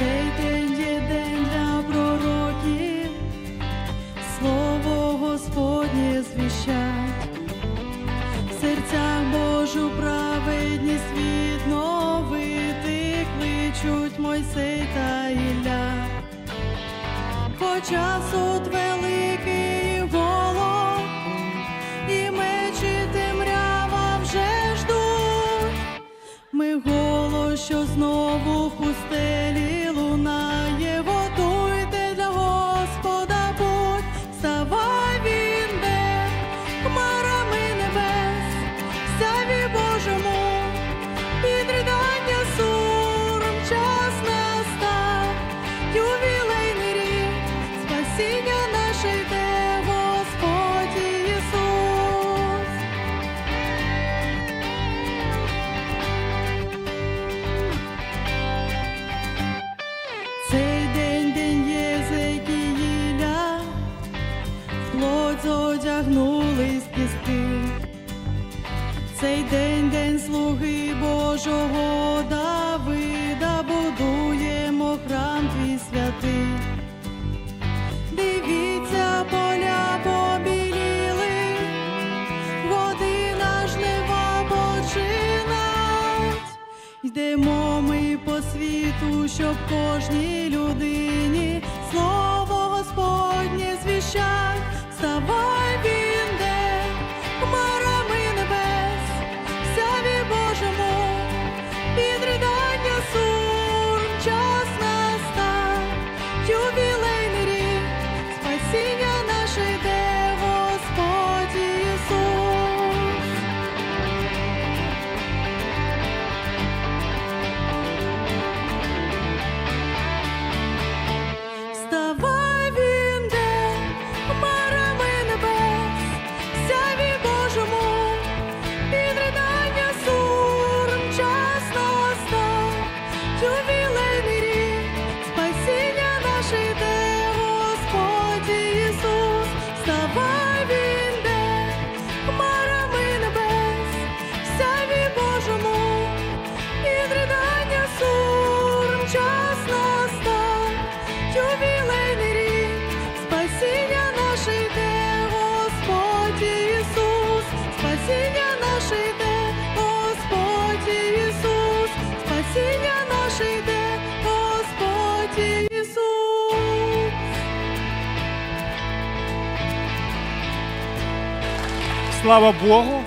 Цей день є день для пророків, слово Господнє звіщать, в серцях Божу праведність відновити, кличуть Мойсей та Ілля. хоча час великий волок, і мечі темрява вже ждуть, ми голос, що знову пусте. повернулись пісти. Цей день день слуги Божого Давида, будуємо храм твій святий. Дивіться, поля побіліли, година жнива починать. Йдемо ми по світу, щоб кожній людині слово Господнє звіщать. Вставай! ювілейний рік, спасіння наше йде, Господі. Слава Богу.